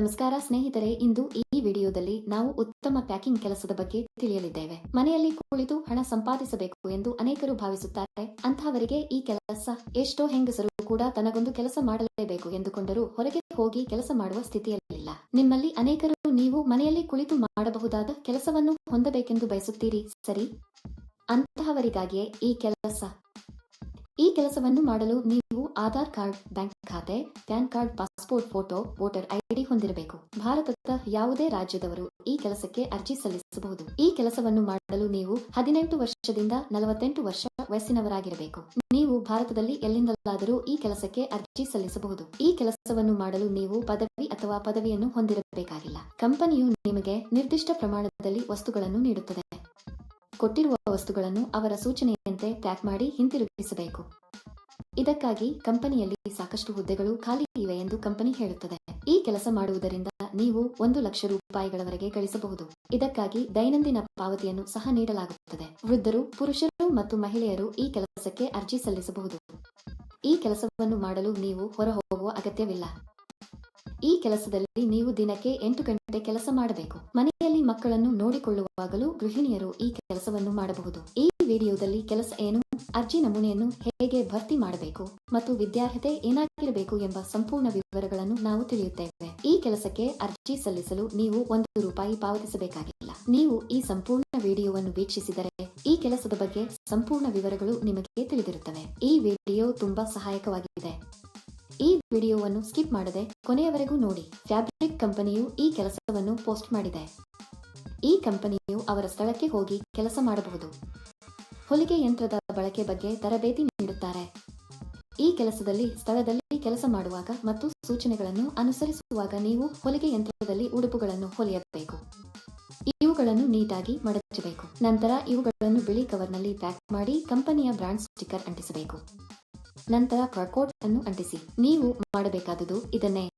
ನಮಸ್ಕಾರ ಸ್ನೇಹಿತರೆ, ಇಂದು ಈ ವಿಡಿಯೋದಲ್ಲಿ ನಾವು ಉತ್ತಮ ಪ್ಯಾಕಿಂಗ್ ಕೆಲಸದ ಬಗ್ಗೆ ತಿಳಿಯಲಿದ್ದೇವೆ. ಮನೆಯಲ್ಲಿ ಕುಳಿತು ಹಣ ಸಂಪಾದಿಸಬೇಕು ಎಂದು ಅನೇಕರು ಭಾವಿಸುತ್ತಾರೆ. ಅಂತಹವರಿಗೆ ಈ ಕೆಲಸ ಎಷ್ಟೋ ಹೆಂಗಸರು ಕೂಡ ತನಗೊಂದು ಕೆಲಸ ಮಾಡಲೇಬೇಕು ಎಂದುಕೊಂಡರೂ ಹೊರಗೆ ಹೋಗಿ ಕೆಲಸ ಮಾಡುವ ಸ್ಥಿತಿಯಲ್ಲಿಲ್ಲ. ನಿಮ್ಮಲ್ಲಿ ಅನೇಕರು ನೀವು ಮನೆಯಲ್ಲಿ ಕುಳಿತು ಮಾಡಬಹುದಾದ ಕೆಲಸವನ್ನು ಹೊಂದಬೇಕೆಂದು ಬಯಸುತ್ತೀರಿ, ಸರಿ? ಅಂತಹವರಿಗಾಗಿಯೇ ಈ ಕೆಲಸ ಈ ಕೆಲಸವನ್ನು ಮಾಡಲು ನೀವು ಆಧಾರ್ ಕಾರ್ಡ್, ಬ್ಯಾಂಕ್ ಖಾತೆ, PAN card, passport photo, voter ID ಹೊಂದಿರಬೇಕು. ಭಾರತದ ಯಾವುದೇ ರಾಜ್ಯದವರು ಈ ಕೆಲಸಕ್ಕೆ ಅರ್ಜಿ ಸಲ್ಲಿಸಬಹುದು. ಈ ಕೆಲಸವನ್ನು ಮಾಡಲು ನೀವು ಹದಿನೆಂಟು ವರ್ಷದಿಂದ ನಲವತ್ತೆಂಟು ವರ್ಷ ವಯಸ್ಸಿನವರಾಗಿರಬೇಕು. ನೀವು ಭಾರತದಲ್ಲಿ ಎಲ್ಲಿಂದಲಾದರೂ ಈ ಕೆಲಸಕ್ಕೆ ಅರ್ಜಿ ಸಲ್ಲಿಸಬಹುದು. ಈ ಕೆಲಸವನ್ನು ಮಾಡಲು ನೀವು ಪದವಿ ಅಥವಾ ಪದವಿಯನ್ನು ಹೊಂದಿರಬೇಕಾಗಿಲ್ಲ. ಕಂಪನಿಯು ನಿಮಗೆ ನಿರ್ದಿಷ್ಟ ಪ್ರಮಾಣದಲ್ಲಿ ವಸ್ತುಗಳನ್ನು ನೀಡುತ್ತದೆ. ಕೊಟ್ಟಿರುವ ವಸ್ತುಗಳನ್ನು ಅವರ ಸೂಚನೆಯಂತೆ ಪ್ಯಾಕ್ ಮಾಡಿ ಹಿಂತಿರುಗಿಸಬೇಕು. ಇದಕ್ಕಾಗಿ ಕಂಪನಿಯಲ್ಲಿ ಸಾಕಷ್ಟು ಹುದ್ದೆಗಳು ಖಾಲಿ ಇವೆ ಎಂದು ಕಂಪನಿ ಹೇಳುತ್ತದೆ. ಈ ಕೆಲಸ ಮಾಡುವುದರಿಂದ ನೀವು ಒಂದು ಲಕ್ಷ ರೂಪಾಯಿಗಳವರೆಗೆ ಗಳಿಸಬಹುದು. ಇದಕ್ಕಾಗಿ ದೈನಂದಿನ ಪಾವತಿಯನ್ನು ಸಹ ನೀಡಲಾಗುತ್ತದೆ. ವೃದ್ಧರು, ಪುರುಷರು ಮತ್ತು ಮಹಿಳೆಯರು ಈ ಕೆಲಸಕ್ಕೆ ಅರ್ಜಿ ಸಲ್ಲಿಸಬಹುದು. ಈ ಕೆಲಸವನ್ನು ಮಾಡಲು ನೀವು ಹೊರಹೋಗುವ ಅಗತ್ಯವಿಲ್ಲ. ಈ ಕೆಲಸದಲ್ಲಿ ನೀವು ದಿನಕ್ಕೆ ಎಂಟು ಗಂಟೆ ಕೆಲಸ ಮಾಡಬೇಕು. ಮನೆಯಲ್ಲಿ ಮಕ್ಕಳನ್ನು ನೋಡಿಕೊಳ್ಳುವಾಗಲೂ ಗೃಹಿಣಿಯರು ಈ ಕೆಲಸವನ್ನು ಮಾಡಬಹುದು. ಈ ವಿಡಿಯೋದಲ್ಲಿ ಕೆಲಸ ಏನು, ಅರ್ಜಿ ನಮೂನೆಯನ್ನು ಹೇಗೆ ಭರ್ತಿ ಮಾಡಬೇಕು ಮತ್ತು ವಿದ್ಯಾರ್ಹತೆ ಏನಾಗಿರಬೇಕು ಎಂಬ ಸಂಪೂರ್ಣ ವಿವರಗಳನ್ನು ನಾವು ತಿಳಿಯುತ್ತೇವೆ. ಈ ಕೆಲಸಕ್ಕೆ ಅರ್ಜಿ ಸಲ್ಲಿಸಲು ನೀವು ಒಂದು ರೂಪಾಯಿ ಪಾವತಿಸಬೇಕಾಗಿಲ್ಲ. ನೀವು ಈ ಸಂಪೂರ್ಣ ವಿಡಿಯೋವನ್ನು ವೀಕ್ಷಿಸಿದರೆ ಈ ಕೆಲಸದ ಬಗ್ಗೆ ಸಂಪೂರ್ಣ ವಿವರಗಳು ನಿಮಗೆ ತಿಳಿದಿರುತ್ತವೆ. ಈ ವಿಡಿಯೋ ತುಂಬಾ ಸಹಾಯಕವಾಗಿದೆ. ವಿಡಿಯೋವನ್ನು ಸ್ಕಿಪ್ ಮಾಡದೆ ಕೊನೆಯವರೆಗೂ ನೋಡಿ. ಫ್ಯಾಬ್ರಿಕ್ ಕಂಪನಿಯು ಈ ಕೆಲಸವನ್ನು ಪೋಸ್ಟ್ ಮಾಡಿದೆ. ಈ ಕಂಪನಿಯು ಅವರ ಸ್ಥಳಕ್ಕೆ ಹೋಗಿ ಕೆಲಸ ಮಾಡಬಹುದು. ಹೊಲಿಗೆ ಯಂತ್ರದ ಬಳಕೆ ಬಗ್ಗೆ ತರಬೇತಿ ನೀಡುತ್ತಾರೆ. ಈ ಕೆಲಸದಲ್ಲಿ ಸ್ಥಳದಲ್ಲಿ ಕೆಲಸ ಮಾಡುವಾಗ ಮತ್ತು ಸೂಚನೆಗಳನ್ನು ಅನುಸರಿಸುವಾಗ ನೀವು ಹೊಲಿಗೆ ಯಂತ್ರದಲ್ಲಿ ಉಡುಪುಗಳನ್ನು ಹೊಲಿಯಬೇಕು. ಇವುಗಳನ್ನು ನೀಟಾಗಿ ಮಡಚಬೇಕು. ನಂತರ ಇವುಗಳನ್ನು ಬಿಳಿ ಕವರ್ನಲ್ಲಿ ಪ್ಯಾಕ್ ಮಾಡಿ ಕಂಪನಿಯ ಬ್ರಾಂಡ್ ಸ್ಟಿಕ್ಕರ್ ಅಂಟಿಸಬೇಕು. ನಂತರ ಬಾರ್ಕೋಡ್ ಅನ್ನು ಅಂಟಿಸಿ. ನೀವು ಮಾಡಬೇಕಾದುದು ಇದನ್ನೇ.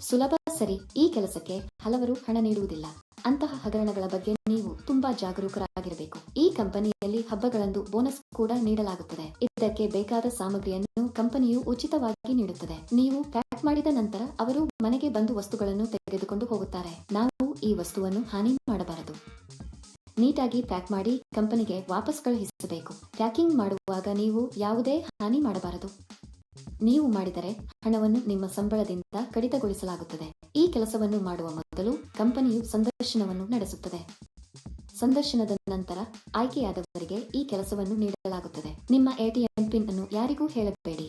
ಸುಲಭ, ಸರಿ. ಈ ಕೆಲಸಕ್ಕೆ ಹಲವರು ಹಣ ನೀಡುವುದಿಲ್ಲ. ಅಂತಹ ಹಗರಣಗಳ ಬಗ್ಗೆ ನೀವು ತುಂಬಾ ಜಾಗರೂಕರಾಗಿರಬೇಕು. ಈ ಕಂಪನಿಯಲ್ಲಿ ಹಬ್ಬಗಳಂದು ಬೋನಸ್ ಕೂಡ ನೀಡಲಾಗುತ್ತದೆ. ಇದಕ್ಕೆ ಬೇಕಾದ ಸಾಮಗ್ರಿಯನ್ನು ಕಂಪನಿಯು ಉಚಿತವಾಗಿ ನೀಡುತ್ತದೆ. ನೀವು ಪ್ಯಾಕ್ ಮಾಡಿದ ನಂತರ ಅವರು ಮನೆಗೆ ಬಂದು ವಸ್ತುಗಳನ್ನು ತೆಗೆದುಕೊಂಡು ಹೋಗುತ್ತಾರೆ. ನಾವು ಈ ವಸ್ತುವನ್ನು ಹಾನಿ ಮಾಡಬಾರದು. ನೀಟಾಗಿ ಪ್ಯಾಕ್ ಮಾಡಿ ಕಂಪನಿಗೆ ವಾಪಸ್ ಕಳುಹಿಸಬೇಕು. ಪ್ಯಾಕಿಂಗ್ ಮಾಡುವಾಗ ನೀವು ಯಾವುದೇ ಹಾನಿ ಮಾಡಬಾರದು. ನೀವು ಮಾಡಿದರೆ ಹಣವನ್ನು ನಿಮ್ಮ ಸಂಬಳದಿಂದ ಕಡಿತಗೊಳಿಸಲಾಗುತ್ತದೆ. ಈ ಕೆಲಸವನ್ನು ಮಾಡುವ ಮೊದಲು ಕಂಪನಿಯು ಸಂದರ್ಶನವನ್ನು ನಡೆಸುತ್ತದೆ. ಸಂದರ್ಶನದ ನಂತರ ಆಯ್ಕೆಯಾದವರಿಗೆ ಈ ಕೆಲಸವನ್ನು ನೀಡಲಾಗುತ್ತದೆ. ನಿಮ್ಮ ಎಟಿಎಂ ಪಿನ್ ಅನ್ನು ಯಾರಿಗೂ ಹೇಳಬೇಡಿ.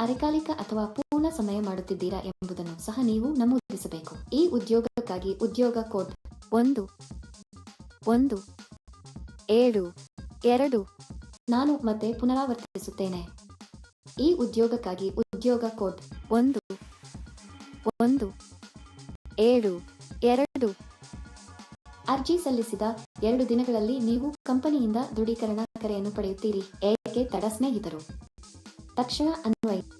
ಅರೆಕಾಲಿಕ ಅಥವಾ ಪೂರ್ಣ ಸಮಯ ಮಾಡುತ್ತಿದ್ದೀರಾ ಎಂಬುದನ್ನು ಸಹ ನೀವು ನಮೂದಿಸಬೇಕು. ಈ ಉದ್ಯೋಗಕ್ಕಾಗಿ ಉದ್ಯೋಗ ಕೋಡ್ ಒಂದು ಒಂದು, ಏಳು, ಎರಡು ನಾನು ಮತ್ತೆ ಪುನರಾವರ್ತಿಸುತ್ತೇನೆ. ಈ ಉದ್ಯೋಗಕ್ಕಾಗಿ ಉದ್ಯೋಗ ಕೋಡ್ ಒಂದು ಒಂದು, ಏಳು, ಎರಡು. ಅರ್ಜಿ ಸಲ್ಲಿಸಿದ ಎರಡು ದಿನಗಳಲ್ಲಿ ನೀವು ಕಂಪನಿಯಿಂದ ದೃಢೀಕರಣ ಕರೆಯನ್ನು ಪಡೆಯುತ್ತೀರಿ. ಏಕೆ ತಡ ಸ್ನೇಹಿತರು? ತಕ್ಷಣ ಅನ್ವಯಿ.